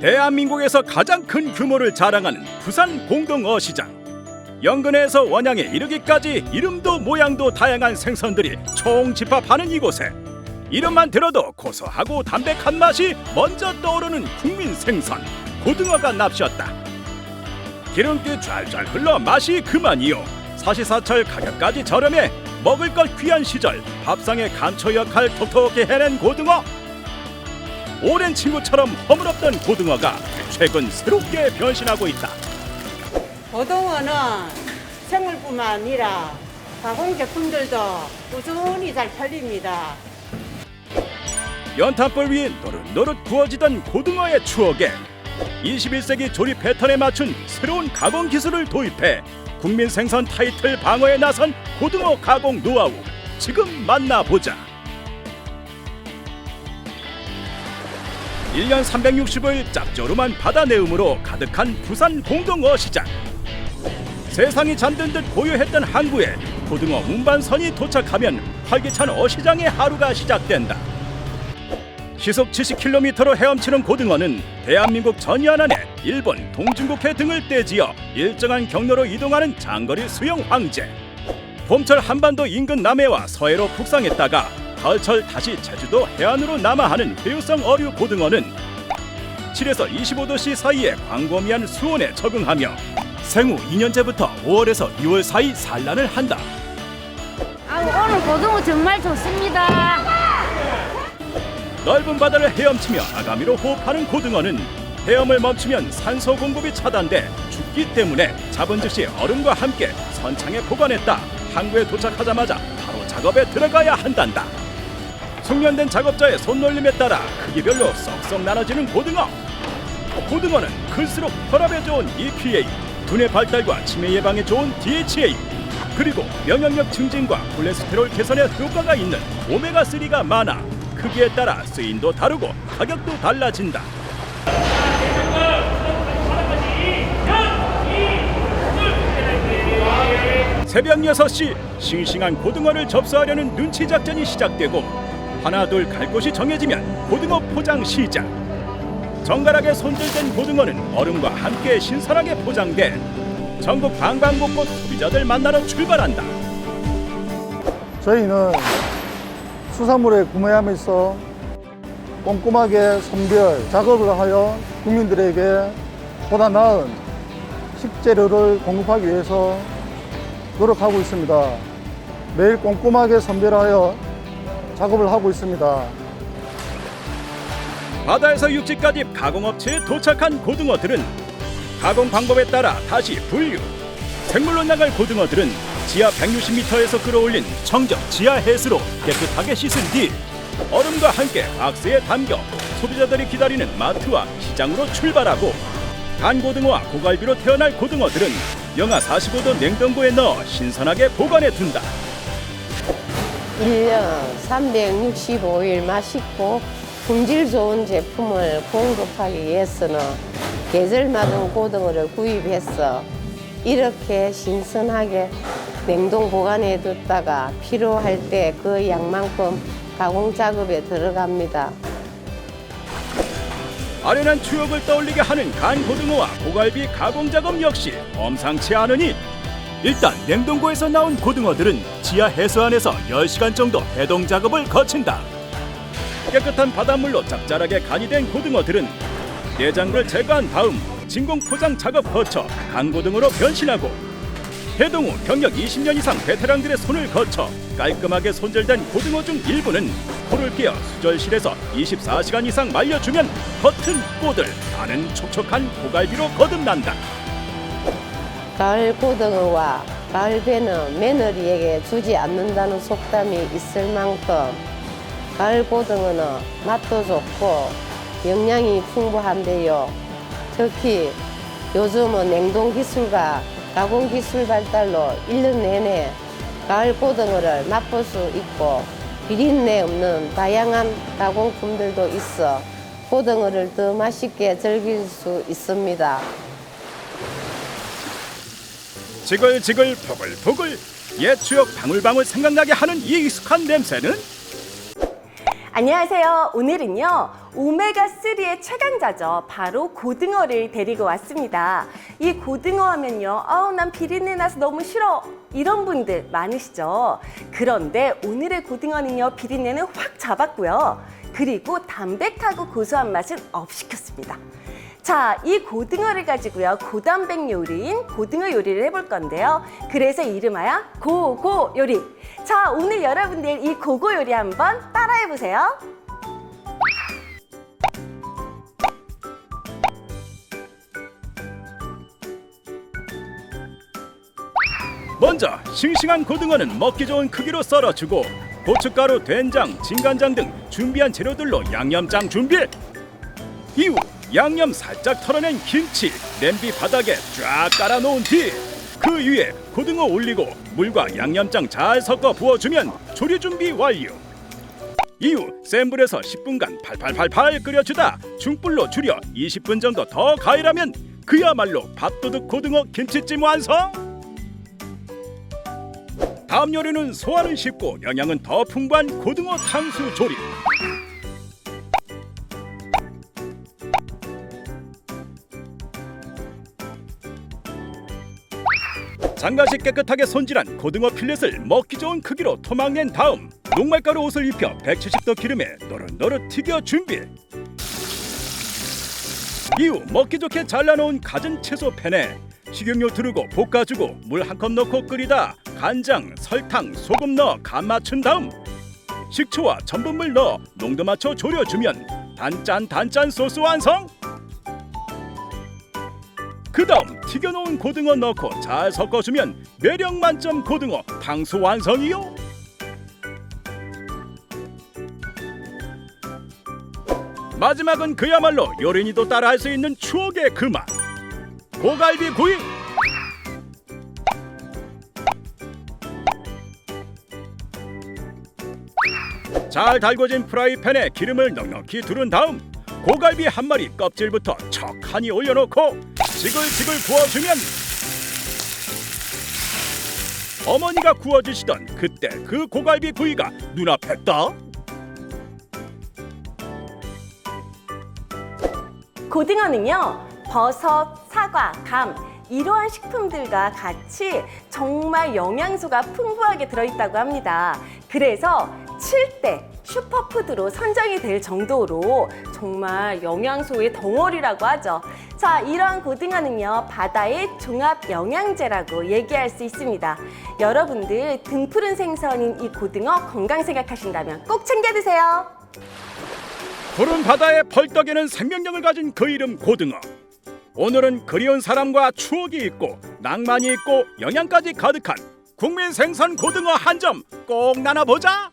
대한민국에서 가장 큰 규모를 자랑하는 부산 공동어시장. 연근에서 원양에 이르기까지 이름도 모양도 다양한 생선들이 총집합하는 이곳에 이름만 들어도 고소하고 담백한 맛이 먼저 떠오르는 국민 생선 고등어가 납셨다. 기름기 쫙쫙 흘러 맛이 그만이요. 사시사철 가격까지 저렴해 먹을 것 귀한 시절 밥상의 감초 역할 톡톡히 해낸 고등어. 오랜 친구처럼 허물없던 고등어가 최근 새롭게 변신하고 있다. 고등어는 생물뿐만 아니라 가공 제품들도 꾸준히 잘 팔립니다. 연탄불 위에 노릇노릇 구워지던 고등어의 추억에 21세기 조립 패턴에 맞춘 새로운 가공 기술을 도입해 국민 생선 타이틀 방어에 나선 고등어 가공 노하우 지금 만나보자. 1년 365일 짭조름한 바다 내음으로 가득한 부산 공동어 시장. 세상이 잠든 듯 고요했던 항구에 고등어 운반선이 도착하면 활기찬 어시장의 하루가 시작된다. 시속 70km로 헤엄치는 고등어는 대한민국 전연안에 일본 동중국해 등을 떼지어 일정한 경로로 이동하는 장거리 수영 황제. 봄철 한반도 인근 남해와 서해로 북상했다가 가을철 다시 제주도 해안으로 남하하는 회유성 어류 고등어는 7에서 25도씨 사이의 광범위한 수온에 적응하며 생후 2년째부터 5월에서 6월 사이 산란을 한다. 아, 오늘 고등어 정말 좋습니다. 넓은 바다를 헤엄치며 아가미로 호흡하는 고등어는 헤엄을 멈추면 산소 공급이 차단돼 죽기 때문에 잡은 즉시 얼음과 함께 선창에 보관했다 항구에 도착하자마자 바로 작업에 들어가야 한단다 숙련된 작업자의 손놀림에 따라 크기별로 쏙쏙 나눠지는 고등어 고등어는 클수록 혈압에 좋은 EPA 두뇌 발달과 치매 예방에 좋은 DHA 그리고 면역력 증진과 콜레스테롤 개선에 효과가 있는 오메가3가 많아 크기에 따라 쓰임도 다르고 가격도 달라진다. 새벽 6시 싱싱한 고등어를 접수하려는 눈치 작전이 시작되고 하나 둘 갈 곳이 정해지면 고등어 포장 시작. 정갈하게 손질된 고등어는 얼음과 함께 신선하게 포장돼 전국 방방곡곡 소비자들 만나러 출발한다. 저희는 수산물을 구매하면서 꼼꼼하게 선별 작업을 하여 국민들에게 보다 나은 식재료를 공급하기 위해서 노력하고 있습니다. 매일 꼼꼼하게 선별하여 작업을 하고 있습니다. 바다에서 육지까지 가공업체에 도착한 고등어들은 가공 방법에 따라 다시 분류. 생물로 나갈 고등어들은 지하 160m에서 끌어올린 청정 지하 해수로 깨끗하게 씻은 뒤 얼음과 함께 박스에 담겨 소비자들이 기다리는 마트와 시장으로 출발하고 간 고등어와 고갈비로 태어날 고등어들은 영하 45도 냉동고에 넣어 신선하게 보관해 둔다. 1년 365일 맛있고 품질 좋은 제품을 공급하기 위해서는 계절 맞은 고등어를 구입해서 이렇게 신선하게 냉동 보관해 뒀다가 필요할 때 그 양만큼 가공 작업에 들어갑니다. 아련한 추억을 떠올리게 하는 간 고등어와 고갈비 가공 작업 역시 엄상치 않으니 일단 냉동고에서 나온 고등어들은 지하 해수 안에서 10시간 정도 해동 작업을 거친다. 깨끗한 바닷물로 짭짤하게 간이 된 고등어들은 내장을 제거한 다음 진공 포장 작업 거쳐 간고등어로 변신하고 해동 후 경력 20년 이상 베테랑들의 손을 거쳐 깔끔하게 손질된 고등어 중 일부는 코를 끼어 수절실에서 24시간 이상 말려주면 겉은 꼬들, 안은 촉촉한 고갈비로 거듭난다. 가을 고등어와 가을 배는 며느리에게 주지 않는다는 속담이 있을 만큼 가을 고등어는 맛도 좋고 영양이 풍부한데요. 특히 요즘은 냉동 기술과 가공 기술 발달로 일 년 내내 가을 고등어를 맛볼 수 있고 비린내 없는 다양한 가공품들도 있어 고등어를 더 맛있게 즐길 수 있습니다. 지글지글 보글보글 옛 추억 방울방울 생각나게 하는 이 익숙한 냄새는 안녕하세요. 오늘은요, 오메가3의 최강자죠. 바로 고등어를 데리고 왔습니다. 이 고등어 하면요, 아우, 난 비린내 나서 너무 싫어. 이런 분들 많으시죠. 그런데 오늘의 고등어는요, 비린내는 확 잡았고요. 그리고 담백하고 고소한 맛은 업 시켰습니다. 자, 이 고등어를 가지고요, 고단백 요리인 고등어 요리를 해볼 건데요. 그래서 이름하여 고고 요리. 자, 오늘 여러분들 이 고고 요리 한번 따라해 보세요. 먼저 싱싱한 고등어는 먹기 좋은 크기로 썰어주고 고춧가루, 된장, 진간장 등 준비한 재료들로 양념장 준비. 이후 양념 살짝 털어낸 김치 냄비 바닥에 쫙 깔아놓은 뒤 그 위에 고등어 올리고 물과 양념장 잘 섞어 부어주면 조리 준비 완료. 이후 센 불에서 10분간 팔팔팔팔 끓여주다 중불로 줄여 20분 정도 더 가열하면 그야말로 밥도둑 고등어 김치찜 완성. 다음 요리는 소화는 쉽고 영양은 더 풍부한 고등어 탕수 조림. 장가시 깨끗하게 손질한 고등어 필렛을 먹기 좋은 크기로 토막낸 다음 녹말가루 옷을 입혀 170도 기름에 노릇노릇 튀겨 준비. 이후 먹기 좋게 잘라놓은 갖은 채소 팬에 식용유 두르고 볶아주고 물 한 컵 넣고 끓이다 간장, 설탕, 소금 넣어 간 맞춘 다음 식초와 전분물 넣어 농도 맞춰 졸여주면 단짠 단짠 소스 완성. 그 다음 튀겨놓은 고등어 넣고 잘 섞어주면 매력 만점 고등어 탕수 완성이요. 마지막은 그야말로 요린이도 따라할 수 있는 추억의 그 맛. 고갈비 구이. 잘 달궈진 프라이팬에 기름을 넉넉히 두른 다음 고갈비 한 마리 껍질부터 척하니 올려놓고 지글지글 구워주면 어머니가 구워주시던 그때 그 고갈비 구이가 눈앞에 떠 고등어는요, 버섯, 사과, 감, 이러한 식품들과 같이 정말 영양소가 풍부하게 들어있다고 합니다. 그래서 7대 슈퍼푸드로 선정이 될 정도로 정말 영양소의 덩어리라고 하죠. 자, 이러한 고등어는요, 바다의 종합 영양제라고 얘기할 수 있습니다. 여러분들 등푸른 생선인 이 고등어 건강 생각하신다면 꼭 챙겨 드세요. 푸른 바다의 펄떡이는 생명력을 가진 그 이름 고등어. 오늘은 그리운 사람과 추억이 있고 낭만이 있고 영양까지 가득한 국민 생선 고등어 한 점 꼭 나눠보자.